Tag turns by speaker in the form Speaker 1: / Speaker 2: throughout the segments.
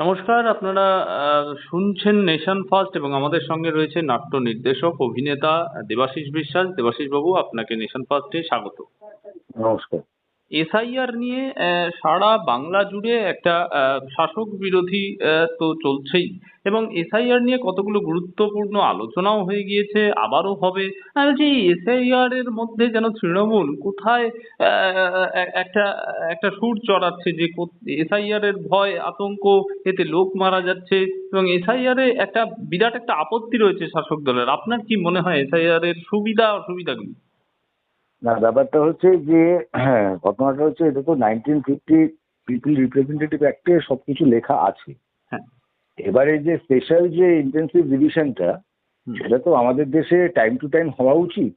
Speaker 1: নমস্কার, আপনারা শুনছেন নেশন ফার্স্ট এবং আমাদের সঙ্গে রয়েছে নাট্য নির্দেশক, অভিনেতা দেবাশিস বিশ্বাস। দেবাশিস বাবু আপনাকে নেশন ফার্স্টে স্বাগত।
Speaker 2: নমস্কার।
Speaker 1: এসআইআর নিয়ে সারা বাংলা জুড়ে একটা শাসক বিরোধী তো চলছেই। এবং এসআইআর নিয়ে কতগুলো গুরুত্বপূর্ণ আলোচনাও হয়ে গিয়েছে, আবারও হবে। যে এসআইআর এর মধ্যে যেন তৃণমূল কোথায় একটা একটা সুর চড়াচ্ছে যে এসআইআর এর ভয়, আতঙ্ক, এতে লোক মারা যাচ্ছে। এবং এসআইআর এ একটা বিরাট একটা আপত্তি রয়েছে শাসক দলের। আপনার কি মনে হয় এসআইআর এর সুবিধা অসুবিধাগুলি
Speaker 2: না ব্যাপারটা হচ্ছে যে হ্যাঁ ঘটনাটা হচ্ছে এটা তো নাইনটিন ফিফটি পিপল রিপ্রেজেন্টেটিভ অ্যাক্টে সবকিছু লেখা আছে।
Speaker 1: হ্যাঁ।
Speaker 2: এবারে যে স্পেশাল যে ইন্টেন্সিভ রিভিশনটা
Speaker 1: হুম।
Speaker 2: সেটা তো আমাদের দেশে টাইম টু টাইম হওয়া উচিত।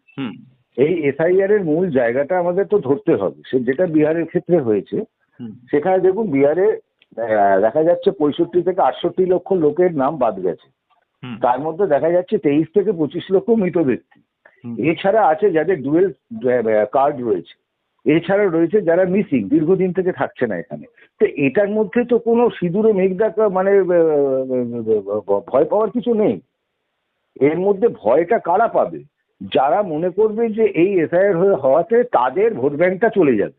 Speaker 2: এই এসআইআর এর মূল জায়গাটা আমাদের তো ধরতে হবে। সে যেটা বিহারের ক্ষেত্রে হয়েছে সেখানে দেখুন বিহারে দেখা যাচ্ছে পঁয়ষট্টি থেকে আটষট্টি লক্ষ লোকের নাম বাদ গেছে। তার মধ্যে দেখা যাচ্ছে তেইশ থেকে পঁচিশ লক্ষ মৃত ব্যক্তি। এছাড়া আছে যাদের ডুয়েল কার্ড রয়েছে। এছাড়া রয়েছে যারা মিসিং, দীর্ঘদিন থেকে থাকছে না এখানে। তো এটার মধ্যে তো কোনো সিঁদুরে মেঘ দেখা মানে ভয় পাওয়ার কিছু নেই। এর মধ্যে ভয়টা কারা পাবে? যারা মনে করবে যে এই এসআইআর হয়ে হওয়াতে তাদের ভোট ব্যাংকটা চলে যাবে।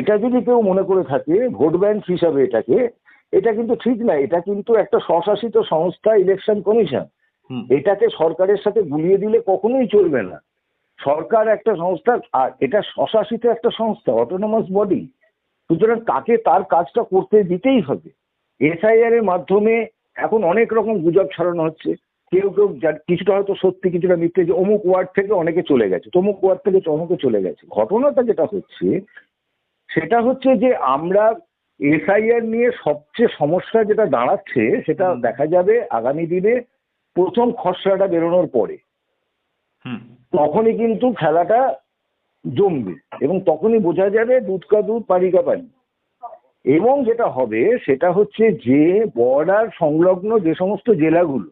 Speaker 2: এটা যদি কেউ মনে করে থাকে, ভোট ব্যাংক হিসাবে এটাকে, এটা কিন্তু ঠিক না। এটা কিন্তু একটা স্বশাসিত সংস্থা, ইলেকশন কমিশন। এটাকে সরকারের সাথে গুলিয়ে দিলে কখনোই চলবে না। সরকার একটা সংস্থা আর এটা স্বশাসিত একটা সংস্থা অটোনমাস বডি সুতরাং তাকে তার কাজটা করতে দিতেই হবে। এসআইআর এর মাধ্যমে এখন অনেক রকম গুজব ছড়ানো হচ্ছে। কেউ কেউ যার- কিছুটা হয়তো সত্যি কিছুটা মিথ্যে যে অমুক ওয়ার্ড থেকে অনেকে চলে গেছে তমুক ওয়ার্ড থেকে অমুকে চলে গেছে। ঘটনাটা যেটা হচ্ছে সেটা হচ্ছে যে আমরা এসআইআর নিয়ে সবচেয়ে সমস্যা যেটা দাঁড়াচ্ছে সেটা দেখা যাবে আগামী দিনে প্রথম খসড়াটা বেরোনোর পরে
Speaker 1: হুম।
Speaker 2: তখনই কিন্তু খেলাটা জমবে এবং তখনই বোঝা যাবে দুধ কা দুধ পানি কা পানি। এবং যেটা হবে সেটা হচ্ছে যে বর্ডার সংলগ্ন যে সমস্ত জেলাগুলো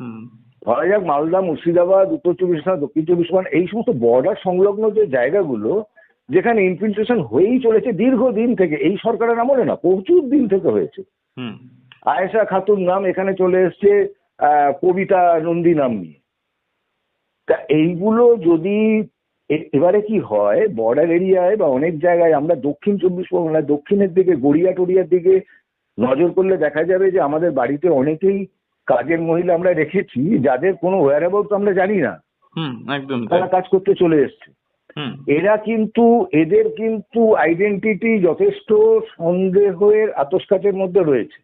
Speaker 1: হুম।
Speaker 2: ধরা যাক মালদা মুর্শিদাবাদ উত্তর চব্বিশ পরগনা দক্ষিণ চব্বিশ পরগনা এই সমস্ত বর্ডার সংলগ্ন যে জায়গাগুলো যেখানে ইনফিল্ট্রেশন হয়েই চলেছে দীর্ঘদিন থেকে এই সরকারের আমলে না প্রচুর দিন থেকে হয়েছে।
Speaker 1: হুম।
Speaker 2: আয়েশা খাতুন নাম এখানে চলে এসছে কবিতা নন্দী নাম নিয়ে। তা এইগুলো যদি এবারে কি হয় বর্ডার এরিয়ায় বা অনেক জায়গায় আমরা দক্ষিণ চব্বিশ পরগনা দক্ষিণের দিকে গড়িয়া টড়িয়ার দিকে নজর করলে দেখা যাবে যে আমাদের বাড়িতে অনেকেই কাজের মহিলা আমরা রেখেছি যাদের কোনো ওয়ার অ্যাবাউট আমরা জানি না।
Speaker 1: একদম
Speaker 2: তারা কাজ করতে চলে এসছে। এরা কিন্তু এদের কিন্তু আইডেন্টিটি যথেষ্ট সন্দেহের আতস্কাচের মধ্যে রয়েছে।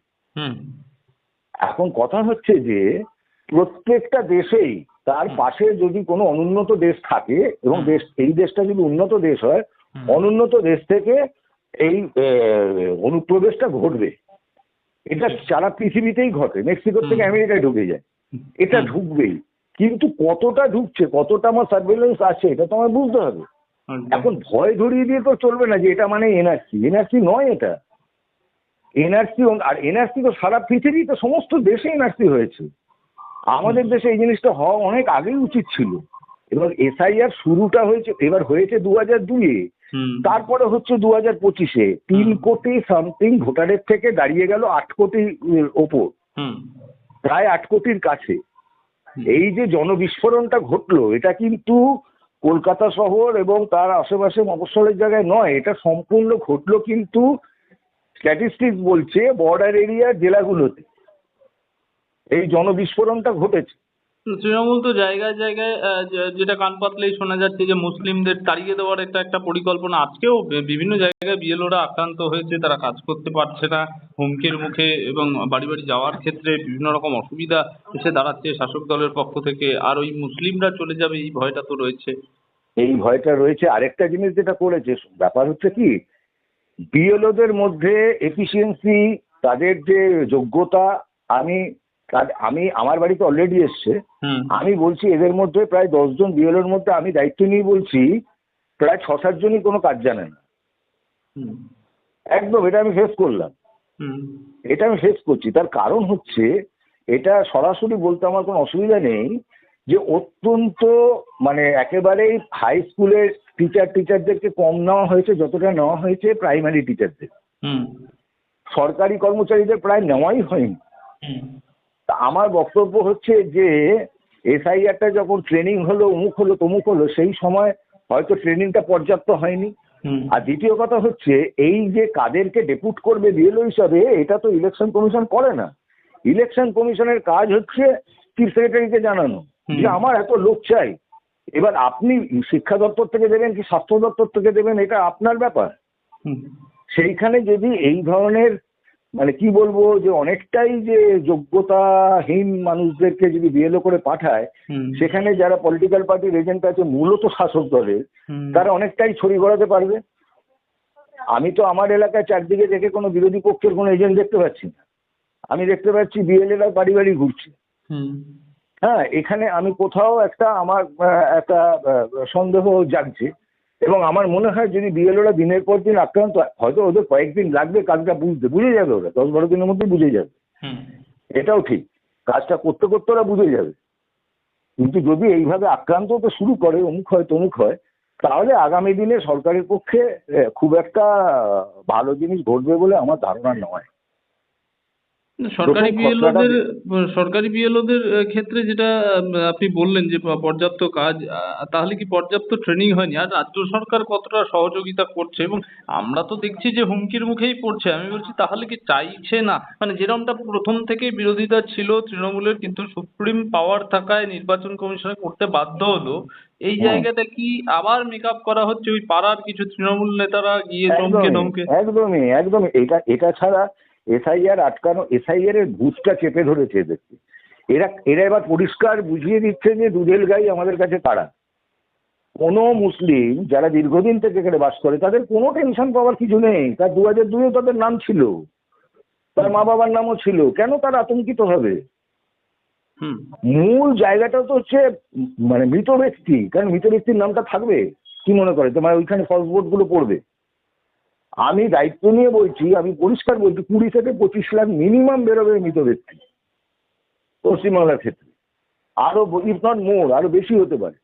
Speaker 2: এখন কথা হচ্ছে যে প্রত্যেকটা দেশেই তার পাশে যদি কোনো অনুন্নত দেশ থাকে এবং দেশ এই দেশটা যদি উন্নত দেশ হয় অনুন্নত দেশ থেকে এই অনুপ্রবেশটা ঘটবে। এটা সারা পৃথিবীতেই ঘটে। মেক্সিকো থেকে আমেরিকায় ঢুকে যায়। এটা ঢুকবেই। কিন্তু কতটা ঢুকছে কতটা আমার সার্ভেলেন্স আছে এটা তো আমার বুঝতে হবে। এখন ভয় ধরিয়ে দিয়ে তো চলবে না যে এটা মানে এনআরসি। এনআরসি নয় এটা। এনআরসি আর এনআরসি তো সারা পৃথিবী তো সমস্ত দেশে এনআরসি হয়েছে। আমাদের দেশে এই জিনিসটা হওয়া অনেক আগেই উচিত ছিল। এবার এসআইআর শুরুটা হয়েছে এবার হয়েছে দু হাজার দুইয়ে তারপরে হচ্ছে দু হাজার পঁচিশে। তিন কোটি সামথিং ভোটারের থেকে দাঁড়িয়ে গেল আট কোটি ওপর।
Speaker 1: হুম।
Speaker 2: প্রায় আট কোটির কাছে। এই যে জনবিস্ফোরণটা ঘটলো এটা কিন্তু কলকাতা শহর এবং তার আশেপাশে মফস্বলের জায়গায় নয় এটা সম্পূর্ণ ঘটলো কিন্তু স্ট্যাটিস্টিক্স বলছে বর্ডার এরিয়া জেলাগুলোতে। এই জনবিস্ফোরণটা ঘটেছে।
Speaker 1: তৃণমূল তো জায়গায় জায়গায় যেটা কান পাতলেই শোনা যাচ্ছে যে মুসলিমদের তাড়িয়ে দেওয়ার একটা একটা পরিকল্পনা আজকেও বিভিন্ন জায়গায় বিএলওরা আক্রান্ত হয়েছে তারা কাজ করতে পারছে না। হুমকির মুখে এবং বাড়ি বাড়ি যাওয়ার ক্ষেত্রে বিভিন্ন রকম অসুবিধা এসে দাঁড়াচ্ছে শাসক দলের পক্ষ থেকে। আর ওই মুসলিমরা চলে যাবে এই ভয়টা তো রয়েছে।
Speaker 2: এই ভয়টা রয়েছে। আরেকটা জিনিস যেটা করেছে ব্যাপার হচ্ছে কি বিএলওদের মধ্যে এফিসিয়েন্সি তাদের যে যোগ্যতা আমি আমি আমার বাড়িতে অলরেডি এসছে। আমি বলছি এদের মধ্যে প্রায় দশজন বিএলওর মধ্যে আমি দায়িত্ব নিয়ে বলছি প্রায় ছ সাতজনই কোনো কাজ জানে না। একদম এটা আমি ফেস করলাম। এটা আমি ফেস করছি। তার কারণ হচ্ছে এটা সরাসরি বলতে আমার কোনো অসুবিধা নেই যে অত্যন্ত মানে একেবারেই হাই স্কুলের টিচার টিচারদেরকে কম নেওয়া হয়েছে যতটা নেওয়া হয়েছে প্রাইমারি টিচারদের
Speaker 1: হুম।
Speaker 2: সরকারি কর্মচারীদের প্রায় নেওয়াই হয়নি। তা আমার বক্তব্য হচ্ছে যে এসআইআরটা যখন ট্রেনিং হলো অমুক হলো তমুক হলো সেই সময় হয়তো ট্রেনিংটা পর্যাপ্ত হয়নি। আর দ্বিতীয় কথা হচ্ছে এই যে কাদেরকে ডেপুট করবে বিএলও হিসাবে এটা তো ইলেকশন কমিশন করে না। ইলেকশন কমিশনের কাজ হচ্ছে চিফ সেক্রেটারিকে জানানো। যে আমার এত লোক চাই। এবার আপনি শিক্ষা দপ্তর থেকে দেবেন কি স্বাস্থ্য দপ্তর থেকে দেবেন এটা আপনার ব্যাপার। সেইখানে যদি এই ধরনের মানে কি বলব যে অনেকটাই যে যোগ্যতাহীন মানুষদেরকে যদি বিএলও করে পাঠায় সেখানে যারা পলিটিক্যাল পার্টির এজেন্ট আছে মূলত শাসক দলের তারা অনেকটাই ছড়ি ঘোরাতে পারবে। আমি তো আমার এলাকায় চারদিকে দেখে কোনো বিরোধী পক্ষের কোনো এজেন্ট দেখতে পাচ্ছি না। আমি দেখতে পাচ্ছি বিএলএরা বাড়ি বাড়ি ঘুরছে। হ্যাঁ এখানে আমি কোথাও একটা আমার একটা সন্দেহ জাগছে এবং আমার মনে হয় যদি বিএলওরা দিনের পর দিন আক্রান্ত হয়তো ওদের কয়েকদিন লাগবে কাজটা বুঝতে। বুঝে যাবে ওরা দশ বারো দিনের মধ্যে বুঝে যাবে। এটাও ঠিক কাজটা করতে করতে ওরা বুঝে যাবে। কিন্তু যদি এইভাবে আক্রান্ত হতে শুরু করে অমুক হয় তমুক হয় তাহলে আগামী দিনে সরকারের পক্ষে খুব একটা ভালো জিনিস ঘটবে বলে আমার ধারণা নয়।
Speaker 1: সরকারি
Speaker 2: খসড়াটা
Speaker 1: সরকারি বিএলওদের ক্ষেত্রে যেটা আপনি বললেন যে পর্যাপ্ত কাজ তাহলে কি পর্যাপ্ত ট্রেনিং হয়নি? আর রাজ্য সরকার কতটা সহযোগিতা করছে? এবং আমরা তো দেখছি যে হুমকির মুখেই পড়ছে। আমি বলছি তাহলে কি চাইছে না? মানে যেরকমটা প্রথম থেকে বিরোধিতা ছিল তৃণমূলের কিন্তু সুপ্রিম পাওয়ার থাকায় নির্বাচন কমিশনে করতে বাধ্য হলো। এই
Speaker 2: হুম।
Speaker 1: জায়গাটা কি আবার মেকআপ করা হচ্ছে? ওই পাড়ার কিছু তৃণমূল নেতারা গিয়ে ধমকে ধমকে
Speaker 2: একদমই একদমই। এটা এটা ছাড়া এসআইআর আটকানো এসআইআর এর ভূতটা চেপে ধরেছে এদেরকে। এরা এরা এবার পরিষ্কার বুঝিয়ে দিচ্ছে যে দুধেল গাই আমাদের কাছে কারা। কোনো মুসলিম যারা দীর্ঘদিন থেকে এখানে বাস করে তাদের কোনো টেনশন পাওয়ার কিছু নেই। তার দু হাজার দুয়ে তাদের নাম ছিল। তার মা বাবার নামও ছিল। কেন তারা আতঙ্কিত হবে?
Speaker 1: হুম।
Speaker 2: মূল জায়গাটা তো হচ্ছে মানে মৃত ব্যক্তি। কারণ মৃত ব্যক্তির নামটা থাকবে? কি মনে করে? তোমার ওইখানে ফলসগুলো পড়বে। আমি দায়িত্ব নিয়ে বলছি আমি পরিষ্কার বলছি কুড়ি থেকে পঁচিশ লাখ মিনিমাম বেরোবে মৃত ব্যক্তি পশ্চিমবাংলার ক্ষেত্রে। আরও ইফ নট মোর আরও বেশি হতে পারে।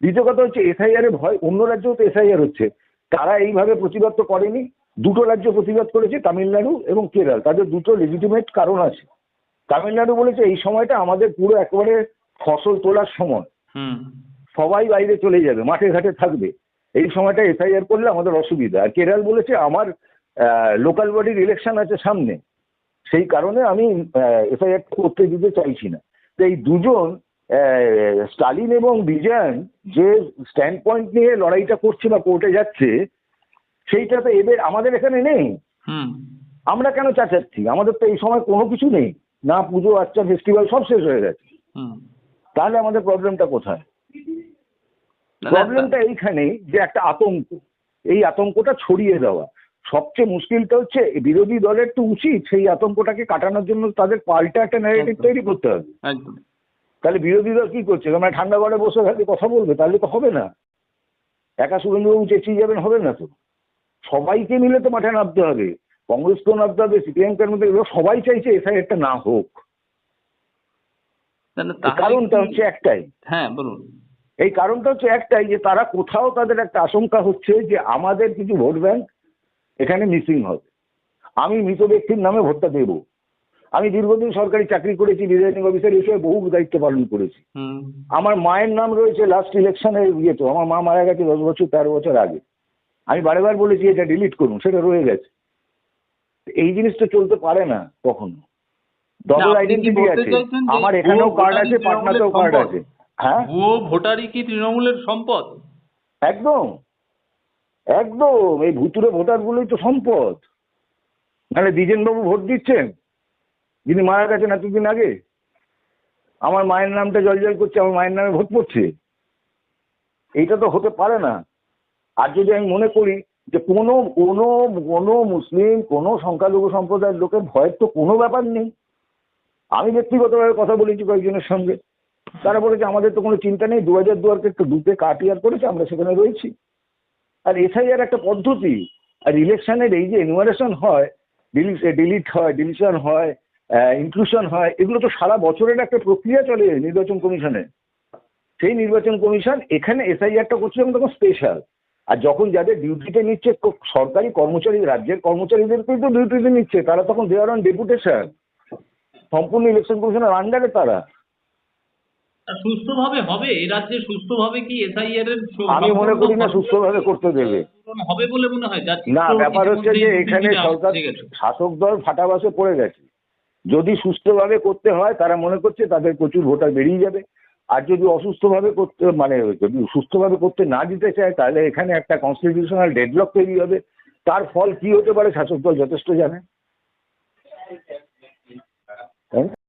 Speaker 2: দ্বিতীয় কথা হচ্ছে এসআইআর ভয় অন্য রাজ্যেও তো এসআইআর হচ্ছে। তারা এইভাবে প্রতিবাদ তো করেনি। দুটো রাজ্য প্রতিবাদ করেছে তামিলনাড়ু এবং কেরল। তাদের দুটো লেজিটিমেট কারণ আছে। তামিলনাড়ু বলেছে এই সময়টা আমাদের পুরো একেবারে ফসল তোলার সময়।
Speaker 1: হুম।
Speaker 2: সবাই বাইরে চলে যাবে মাঠে ঘাটে থাকবে। এই সময়টা এসআইআর করলে আমাদের অসুবিধা। আর কেরাল বলেছে আমার লোকাল বডির ইলেকশন আছে সামনে। সেই কারণে আমি এসআইআর করতে দিতে চাইছি না। তো এই দুজন স্টালিন এবং বিজয়ন যে স্ট্যান্ড পয়েন্ট নিয়ে লড়াইটা করছে বা কোর্টে যাচ্ছে সেইটা তো এদের আমাদের এখানে নেই। আমরা কেন চাচাচ্ছি? আমাদের তো এই সময় কোনো কিছু নেই। না পুজো আচ্ছা ফেস্টিভ্যাল সব শেষ হয়ে গেছে।
Speaker 1: হুম।
Speaker 2: তাহলে আমাদের প্রবলেমটা কোথায়? প্রবলেমটা এইখানেই যে একটা আতঙ্ক। এই আতঙ্কটা ছড়িয়ে দেওয়া। সবচেয়ে মুশকিলটা হচ্ছে বিরোধী দলের তো উচিত সেই আতঙ্কটাকে কাটানোর জন্য তাদের পাল্টা একটা ন্যারেটিভ তৈরি করতে হবে। তাহলে বিরোধী দল কি করছে? তোমরা ঠান্ডা ঘরে বসে থাকলে কথা বলবে তাহলে তো হবে না। একা সুরেন্দ্রবাবু চেঁচিয়ে যাবেন হবে না তো। সবাইকে মিলে তো মাঠে নামতে হবে। কংগ্রেসকেও নামতে হবে সিপিএম কের মধ্যে সবাই চাইছে এসআইআরটা না হোক। কারণটা হচ্ছে একটাই।
Speaker 1: হ্যাঁ বলুন।
Speaker 2: এই কারণটা হচ্ছে একটাই যে তারা কোথাও তাদের একটা আশঙ্কা হচ্ছে যে আমাদের কিছু ভোট ব্যাংক এখানে মিসিং হবে। আমি মৃত ব্যক্তির নামে ভোটটা দেব। আমি দীর্ঘদিন সরকারি চাকরি করেছি রিটার্নিং অফিসার হিসেবে বহু দায়িত্ব পালন করেছি। আমার মায়ের নাম রয়েছে লাস্ট ইলেকশনে ইয়ে তো আমার মা মারা গেছে দশ বছর তেরো বছর আগে। আমি বারেবার বলেছি এটা ডিলিট করুন সেটা রয়ে গেছে। এই জিনিসটা চলতে পারে না কখনো। ডবল আইডেন্টিটি আছে। আমার এখানেও কার্ড আছে পাটনাতেও কার্ড আছে। হ্যাঁ?
Speaker 1: ভুয়ো ভোটারই কি তৃণমূলের সম্পদ?
Speaker 2: একদম। একদম। এই ভুতুরে ভোটারগুলোই তো সম্পদ। নাহলে দ্বিজেনবাবু ভোট দিচ্ছেন? যিনি মারা গেছেন এতদিন আগে। আমার মায়ের নামটা জল করছে আমার মায়ের নামে ভোট পড়ছে। এইটা তো হতে পারে না। আর যদি আমি মনে করি যে কোনো কোনো কোনো মুসলিম কোনো সংখ্যালঘু সম্প্রদায়ের লোকের ভয়ের তো কোনো ব্যাপার নেই। আমি ব্যক্তিগতভাবে কথা বলেছি কয়েকজনের সঙ্গে। তারা বলেছে, আমাদের তো কোনো চিন্তা নেই দু হাজার দুয়ারকে একটু দুপে কাটিয়ার করেছে, আমরা সেখানে রয়েছি। আর এসআইআর একটা পদ্ধতি, আর ইলেকশনের এই যে এনুমারেশন হয় ডিলিট হয় ডিলিশন হয় ইনক্লুশন হয়, এগুলো তো সারা বছরের একটা প্রক্রিয়া চলে নির্বাচন কমিশনে। সেই নির্বাচন কমিশন এখানে এসআইআরটা করছে এবং তখন স্পেশাল আর যখন যাদের ডিউটিতে নিচ্ছে সরকারি কর্মচারী, রাজ্যের কর্মচারীদেরকেই তো ডিউটিতে নিচ্ছে, তারা তখন দেওয়ার অন ডেপুটেশন সম্পূর্ণ ইলেকশন কমিশনের আন্ডারে তারা।
Speaker 1: সুস্থভাবে হবে? এ রাজ্যে সুস্থভাবে কি এসআইআর এর
Speaker 2: আমি মনে করি না সুস্থভাবে করতে দেবে।
Speaker 1: হবে বলে মনে হয়?
Speaker 2: না ব্যাপার হচ্ছে যে এখানে সরকার শাসক দল ফাটাবাসে পড়ে গেছে। যদি সুস্থভাবে করতে হয় তারা মনে করছে তাদের প্রচুর ভোটার বেরিয়ে যাবে। আর যদি অসুস্থভাবে করতে মানে যদি সুস্থভাবে করতে না দিতে চায় তাহলে এখানে একটা কনস্টিটিউশনাল ডেডলক তৈরি হবে। তার ফল কি হতে পারে শাসক দল যথেষ্ট জানে?